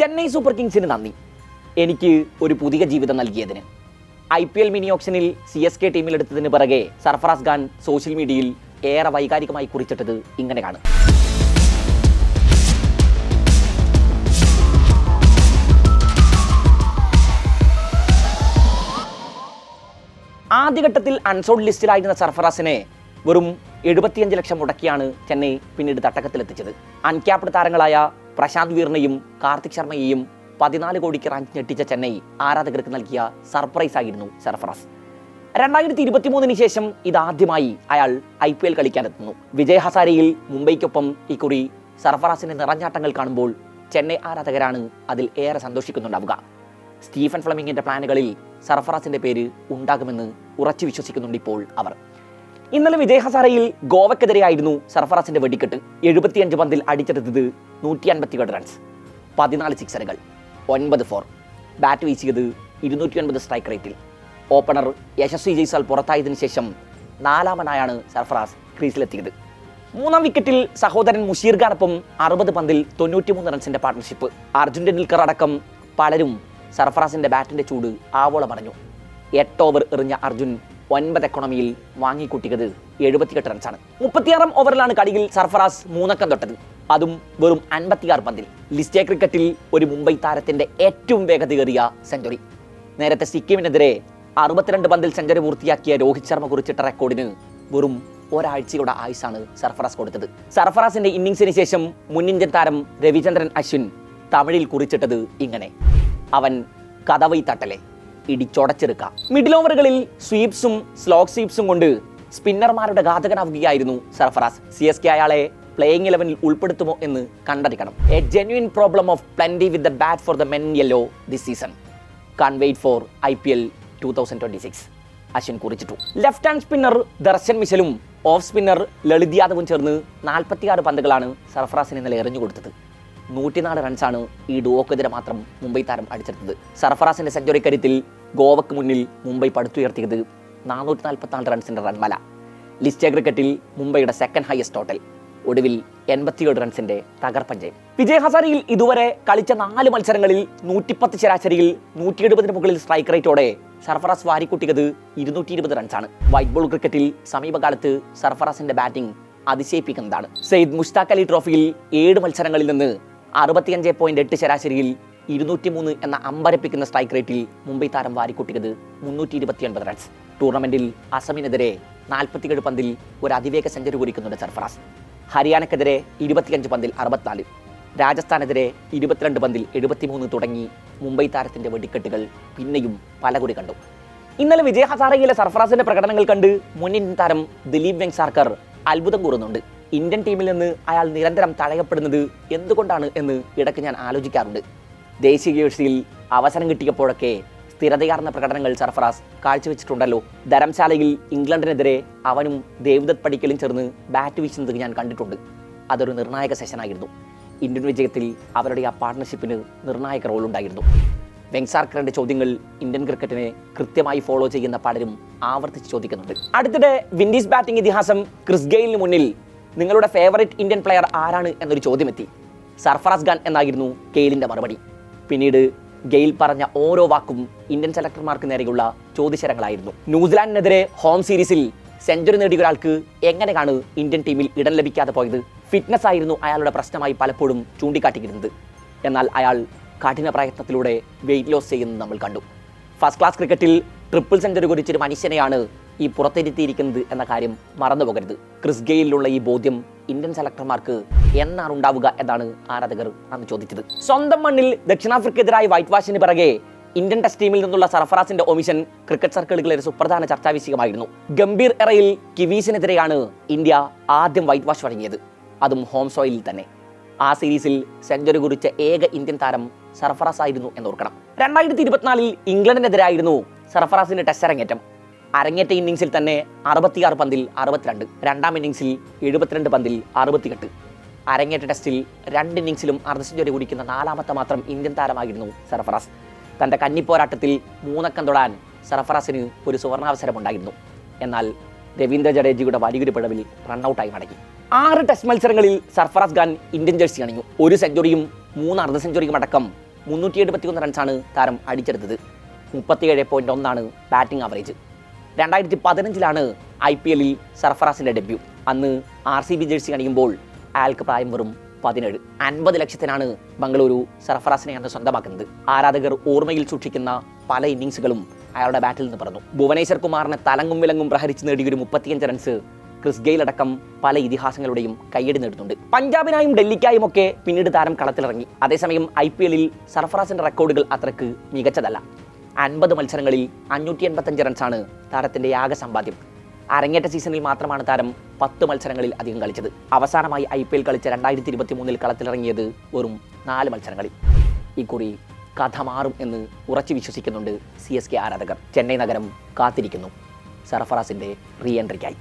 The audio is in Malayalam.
ചെന്നൈ സൂപ്പർ കിങ്സിന് നന്ദി. എനിക്ക് ഒരു പുതിയ ജീവിതം നൽകിയതിന്. ഐ പി എൽ മിനി ഓപ്ഷനിൽ സി എസ് കെ ടീമിലെടുത്തതിന് പിറകെ സർഫറാസ് ഖാൻ സോഷ്യൽ മീഡിയയിൽ ഏറെ വൈകാരികമായി കുറിച്ചിട്ടത് ഇങ്ങനെയാണ് ആദ്യഘട്ടത്തിൽ അൺസോൾഡ് ലിസ്റ്റിലായിരുന്ന സർഫറാസിനെ വെറും എഴുപത്തിയഞ്ച് ലക്ഷം മുടക്കിയാണ് ചെന്നൈ പിന്നീട് തട്ടകത്തിലെത്തിച്ചത്. അൺക്യാപ്ഡ് താരങ്ങളായ പ്രശാന്ത് വീറിനെയും കാർത്തിക് ശർമ്മയെയും പതിനാല് കോടിക്ക് റാഞ്ച് ഞെട്ടിച്ച ചെന്നൈ ആരാധകർക്ക് നൽകിയ സർപ്രൈസ് ആയിരുന്നു സർഫറാസ്. രണ്ടായിരത്തി ഇരുപത്തിമൂന്നിന് ശേഷം ഇതാദ്യമായി അയാൾ ഐ പി എൽ കളിക്കാനെത്തുന്നു വിജയ് ഹസാരയിൽ മുംബൈക്കൊപ്പം ഇക്കുറി സർഫറാസിന്റെ നിറഞ്ഞാട്ടങ്ങൾ കാണുമ്പോൾ ചെന്നൈ ആരാധകരാണ് അതിൽ ഏറെ സന്തോഷിക്കുന്നുണ്ടാവുക. സ്റ്റീഫൻ ഫ്ലമിങ്ങിന്റെ പ്ലാനുകളിൽ സർഫറാസിന്റെ പേര് ഉണ്ടാകുമെന്ന് ഉറച്ചു വിശ്വസിക്കുന്നുണ്ട് ഇപ്പോൾ അവർ. ഇന്നലെ വിജയ് ഹസാരയിൽ ഗോവയ്ക്കെതിരെയായിരുന്നു സർഫറാസിന്റെ വെടിക്കെട്ട്. എഴുപത്തിയഞ്ച് പന്തിൽ അടിച്ചെടുത്തത് നൂറ്റി അൻപത്തിയേഴ് റൺസ് പതിനാല് സിക്സറുകൾ ഒൻപത് ഫോർ ബാറ്റ് വീശിയത് ഇരുന്നൂറ്റി ഒൻപത് സ്ട്രൈക്ക് റേറ്റിൽ ഓപ്പണർ യശസ്വി ജയ്സാൽ പുറത്തായതിനു ശേഷം നാലാമനായാണ് സർഫറാസ് ക്രീസിലെത്തിയത്. മൂന്നാം വിക്കറ്റിൽ സഹോദരൻ മുഷീർ ഖാനൊപ്പം അറുപത് പന്തിൽ തൊണ്ണൂറ്റിമൂന്ന് റൺസിന്റെ പാർട്ണർഷിപ്പ് അർജുൻ ടെണ്ടുൽക്കർ അടക്കം പലരും സർഫറാസിന്റെ ബാറ്റിന്റെ ചൂട് ആവോളം പറഞ്ഞു എട്ട് ഓവർ എറിഞ്ഞ അർജുൻ ഒൻപത് എക്കോണമിയിൽ വാങ്ങിക്കൂട്ടിയത് എഴുപത്തിയെട്ട് റൺസാണ് മുപ്പത്തിയാറാം ഓവറിലാണ് കളിയിൽ സർഫറാസ് മൂന്നക്കം തൊട്ടത്. അതും വെറും അൻപത്തിയാറ് പന്തിൽ. ലിസ്റ്റേ ക്രിക്കറ്റിൽ ഒരു മുംബൈ താരത്തിന്റെ ഏറ്റവും വേഗതയേറിയ സെഞ്ചുറി. നേരത്തെ സിക്കിമിനെതിരെ അറുപത്തിരണ്ട് പന്തിൽ സെഞ്ചുറി പൂർത്തിയാക്കിയ രോഹിത് ശർമ്മ കുറിച്ചിട്ട റെക്കോർഡിന് വെറും ഒരാഴ്ചയുടെ ആയുസാണ് സർഫറാസ് കൊടുത്തത്. സർഫറാസിന്റെ ഇന്നിംഗ്സിന് ശേഷം മുൻ ഇന്ത്യൻ താരം രവിചന്ദ്രൻ അശ്വിൻ തമിഴിൽ കുറിച്ചിട്ടത് ഇങ്ങനെ. അവൻ കഥവൈ തട്ടലെ. ഇടിച്ചൊടച്ചെടുക്ക. മിഡിൽ ഓവറുകളിൽ സ്വീപ്സും സ്ലോക്ക് സ്വീപ്സും കൊണ്ട് സ്പിന്നർമാരുടെ ഘാതകനാവുകയായിരുന്നു സർഫറാസ്. സി എസ് കെ അയാളെ പ്ലേയിങ് ഇലവനിൽ ഉൾപ്പെടുത്തുമോ എന്ന് കണ്ടറിയണം. A genuine problem of plenty with the bat for the men yellow this season can't wait for I P L two thousand twenty six Ashwin കുറിച്ചിട്ടു. Left hand spinner Darshan മിശലും ഓഫ് സ്പിന്നർ ലളിത് യാദവും ചേർന്ന് നാൽപ്പത്തിയാറ് പന്തുകളാണ് സർഫറാസിന് ഇന്നലെ എറിഞ്ഞു കൊടുത്തത്. നൂറ്റിനാല് റൺസാണ് ഈ ഡുവോക്കെതിരെ മാത്രം മുംബൈ താരം അടിച്ചെടുത്തത്. സർഫറാസിന്റെ സെഞ്ചുറി കരുത്തിൽ ഗോവയ്ക്ക് മുന്നിൽ മുംബൈ പടുത്തുയർത്തിയത് നാനൂറ്റി നാൽപ്പത്തിനാല് റൺസിന്റെ റൺമല. ലിസ്റ്റ് ക്രിക്കറ്റിൽ മുംബൈയുടെ സെക്കൻഡ് ഹയസ്റ്റ് ടോട്ടൽ ഒടുവിൽ എൺപത്തിയേഴ് റൺസിന്റെ തകർപ്പൻ ജയം വിജയ് ഹസാരിയിൽ ഇതുവരെ കളിച്ച നാല് മത്സരങ്ങളിൽ നൂറ്റിപ്പത്ത് ശരാശരിയിൽ നൂറ്റി എഴുപതിന് മുകളിൽ സ്ട്രൈക്ക് റേറ്റോടെ സർഫറാസ് വാരിക്കൂട്ടിയത് ഇരുന്നൂറ്റി ഇരുപത് റൺസാണ്. വൈറ്റ് ബോൾ ക്രിക്കറ്റിൽ സമീപകാലത്ത് സർഫറാസിന്റെ ബാറ്റിംഗ് അതിശയിപ്പിക്കുന്നതാണ്. സെയ്ദ് മുഷ്താഖ് അലി ട്രോഫിയിൽ ഏഴ് മത്സരങ്ങളിൽ നിന്ന് അറുപത്തിയഞ്ച് പോയിന്റ് എട്ട് ശരാശരിയിൽ ഇരുന്നൂറ്റി മൂന്ന് എന്ന അമ്പരപ്പിക്കുന്ന സ്ട്രൈക്ക് റേറ്റിൽ മുംബൈ താരം വാരിക്കൂട്ടിയത് മുന്നൂറ്റി ഇരുപത്തിയൊൻപത് റൺസ് ടൂർണമെന്റിൽ അസമിനെതിരെ നാൽപ്പത്തിയേഴ് പന്തിൽ ഒരു അതിവേഗ സെഞ്ചുറി കുറിക്കുന്നുണ്ട് സർഫറാസ്. ഹരിയാനക്കെതിരെ ഇരുപത്തിയഞ്ച് പന്തിൽ അറുപത്തിനാല്. രാജസ്ഥാനെതിരെ ഇരുപത്തിരണ്ട് പന്തിൽ എഴുപത്തിമൂന്ന് തുടങ്ങി മുംബൈ താരത്തിന്റെ വെടിക്കെട്ടുകൾ പിന്നെയും പലകുറി കണ്ടു. ഇന്നലെ വിജയ് ഹസാറയിലെ സർഫറാസിന്റെ പ്രകടനങ്ങൾ കണ്ട് മുൻ ഇന്ത്യൻ താരം ദിലീപ് വെങ്സാർക്കർ അത്ഭുതം കൂറുന്നുണ്ട്. ഇന്ത്യൻ ടീമിൽ നിന്ന് അയാൾ നിരന്തരം തഴയപ്പെടുന്നത് എന്തുകൊണ്ടാണ് എന്ന് ഇടയ്ക്ക് ഞാൻ ആലോചിക്കാറുണ്ട്. ദേശീയ ജേഴ്സിയിൽ അവസരം കിട്ടിയപ്പോഴൊക്കെ സ്ഥിരതയാർന്ന പ്രകടനങ്ങൾ സർഫറാസ് കാഴ്ചവെച്ചിട്ടുണ്ടല്ലോ. ധരംശാലയിൽ ഇംഗ്ലണ്ടിനെതിരെ അവനും ദേവ്ദത്ത് പടിക്കലും ചേർന്ന് ബാറ്റ് വീശുന്നത് ഞാൻ കണ്ടിട്ടുണ്ട്. അതൊരു നിർണായക സെഷനായിരുന്നു. ഇന്ത്യൻ വിജയത്തിൽ അവരുടെ ആ പാർട്ട്ണർഷിപ്പിന് നിർണായക റോൾ ഉണ്ടായിരുന്നു. വെങ്സാർക്കറിന്റെ ചോദ്യങ്ങൾ ഇന്ത്യൻ ക്രിക്കറ്റിനെ കൃത്യമായി ഫോളോ ചെയ്യുന്ന പലരും ആവർത്തിച്ച് ചോദിക്കുന്നുണ്ട്. അടുത്തിടെ വിൻഡീസ് ബാറ്റിംഗ് ഇതിഹാസം ക്രിസ് ഗെയിലിന് മുന്നിൽ നിങ്ങളുടെ ഫേവറേറ്റ് ഇന്ത്യൻ പ്ലെയർ ആരാണ് എന്നൊരു ചോദ്യമെത്തി. സർഫറാസ് ഖാൻ എന്നായിരുന്നു ഗെയിലിന്റെ മറുപടി. പിന്നീട് ഗെയിൽ പറഞ്ഞ ഓരോ വാക്കും ഇന്ത്യൻ സെലക്ടർമാർക്ക് നേരെയുള്ള ചോദ്യശരങ്ങളായിരുന്നു. ന്യൂസിലാൻഡിനെതിരെ ഹോം സീരീസിൽ സെഞ്ചുറി നേടിയ ഒരാൾക്ക് എങ്ങനെയാണ് ഇന്ത്യൻ ടീമിൽ ഇടം ലഭിക്കാതെ പോയത്? ഫിറ്റ്നസ് ആയിരുന്നു അയാളുടെ പ്രശ്നമായി പലപ്പോഴും ചൂണ്ടിക്കാട്ടിയിരുന്നത്. എന്നാൽ അയാൾ കഠിന പ്രയത്നത്തിലൂടെ വെയിറ്റ് ലോസ് ചെയ്യുന്നത് നമ്മൾ കണ്ടു. ഫസ്റ്റ് ക്ലാസ് ക്രിക്കറ്റിൽ ട്രിപ്പിൾ സെഞ്ചുറി കുറിച്ചൊരു മനുഷ്യനെയാണ് ഈ പുറത്തിരുത്തിയിരിക്കുന്നത് എന്ന കാര്യം മറന്നു പോകരുത്. ക്രിസ് ഗെയിലുള്ള ഈ ബോധ്യം ഇന്ത്യൻ സെലക്ടർമാർക്ക് എന്നാണ് ഉണ്ടാവുക എന്നാണ് ആരാധകർ അന്ന് ചോദിച്ചത്. സ്വന്തം മണ്ണിൽ ദക്ഷിണാഫ്രിക്കെതിരായ വൈറ്റ് വാഷിന് പിറകെ ഇന്ത്യൻ ടെസ്റ്റ് ടീമിൽ നിന്നുള്ള സർഫറാസിന്റെ ഒമിഷൻ ക്രിക്കറ്റ് സർക്കിളുകളിൽ ഒരു സുപ്രധാന ചർച്ചാ വിഷയമായിരുന്നു ഗംഭീർ എറയിൽ കിവീസിനെതിരെയാണ് ഇന്ത്യ ആദ്യം വൈറ്റ് വാഷ് വഴങ്ങിയത്. അതും ഹോം സോയിലിൽ തന്നെ. ആ സീരീസിൽ സെഞ്ചുറി കുറിച്ച ഏക ഇന്ത്യൻ താരം സർഫറാസ് ആയിരുന്നു എന്നോർക്കണം രണ്ടായിരത്തി ഇരുപത്തിനാലിൽ ഇംഗ്ലണ്ടിനെതിരായിരുന്നു സർഫറാസിന്റെ ടെസ്റ്റ് അരങ്ങേറ്റം. അരങ്ങേറ്റ ഇന്നിങ്സിൽ തന്നെ അറുപത്തിയാറ് പന്തിൽ അറുപത്തിരണ്ട്. രണ്ടാം ഇന്നിങ്സിൽ എഴുപത്തിരണ്ട് പന്തിൽ അറുപത്തിയെട്ട്. അരങ്ങേറ്റ ടെസ്റ്റിൽ രണ്ട് ഇന്നിങ്സിലും അർദ്ധ സെഞ്ചുറി കുടിക്കുന്ന നാലാമത്തെ മാത്രം ഇന്ത്യൻ താരമായിരുന്നു സർഫറാസ് തന്റെ കന്നിപ്പോരാട്ടത്തിൽ മൂന്നക്കം തൊടാൻ സർഫറാസിന് ഒരു സുവർണാവസരം ഉണ്ടായിരുന്നു. എന്നാൽ രവീന്ദ്ര ജഡേജിയുടെ വലിയൊരു പിഴവിൽ റണ്ണൌട്ടായി മടങ്ങി. ആറ് ടെസ്റ്റ് മത്സരങ്ങളിൽ സർഫറാസ് ഖാൻ ഇന്ത്യൻ ജേഴ്സി അണിഞ്ഞു. ഒരു സെഞ്ചുറിയും മൂന്ന് അർദ്ധ സെഞ്ചുറിയും അടക്കം മുന്നൂറ്റി എഴുപത്തിയൊന്ന് റൺസാണ് താരം അടിച്ചെടുത്തത്. മുപ്പത്തിയേഴ് പോയിന്റ് ഒന്നാണ് ബാറ്റിംഗ് ആവറേജ് രണ്ടായിരത്തി പതിനഞ്ചിലാണ് ഐ പി എല്ലിൽ സർഫറാസിന്റെ ഡെബ്യൂ. അന്ന് ആർ സി ബി ജേഴ്സി കണിയുമ്പോൾ അയാൾക്ക് പ്രായം വെറും പതിനേഴ്. അൻപത് ലക്ഷത്തിനാണ് ബംഗളൂരു സർഫറാസിനെ അന്ന് സ്വന്തമാക്കുന്നത്. ആരാധകർ ഓർമ്മയിൽ സൂക്ഷിക്കുന്ന പല ഇന്നിങ്സുകളും അയാളുടെ ബാറ്റിൽ നിന്ന് പറഞ്ഞു ഭുവനേശ്വർ കുമാറിനെ തലങ്ങും വിലങ്ങും പ്രഹരിച്ച് നേടിയൊരു മുപ്പത്തിയഞ്ച് റൺസ് ക്രിസ് ഗെയിൽ അടക്കം പല ഇതിഹാസങ്ങളുടെയും കൈയടി നേടുന്നുണ്ട്. പഞ്ചാബിനായും ഡൽഹിക്കായും ഒക്കെ പിന്നീട് താരം കളത്തിലിറങ്ങി. അതേസമയം ഐ പി എല്ലിൽ സർഫറാസിന്റെ റെക്കോർഡുകൾ അത്രയ്ക്ക് മികച്ചതല്ല. അൻപത് മത്സരങ്ങളിൽ അഞ്ഞൂറ്റി എൺപത്തഞ്ച് റൺസാണ് താരത്തിന്റെ ആകെ സമ്പാദ്യം. അരങ്ങേറ്റ സീസണിൽ മാത്രമാണ് താരം പത്ത് മത്സരങ്ങളിൽ അധികം കളിച്ചത്. അവസാനമായി ഐ പി എൽ കളിച്ച രണ്ടായിരത്തി ഇരുപത്തി മൂന്നിൽ കളത്തിലിറങ്ങിയത് വെറും നാല് മത്സരങ്ങളിൽ. ഇക്കുറി കഥ മാറും എന്ന് ഉറച്ചു വിശ്വസിക്കുന്നുണ്ട് സി എസ് കെ ആരാധകർ. ചെന്നൈ നഗരം കാത്തിരിക്കുന്നു. സർഫറാസിന്റെ റീ എൻട്രിക്കായി.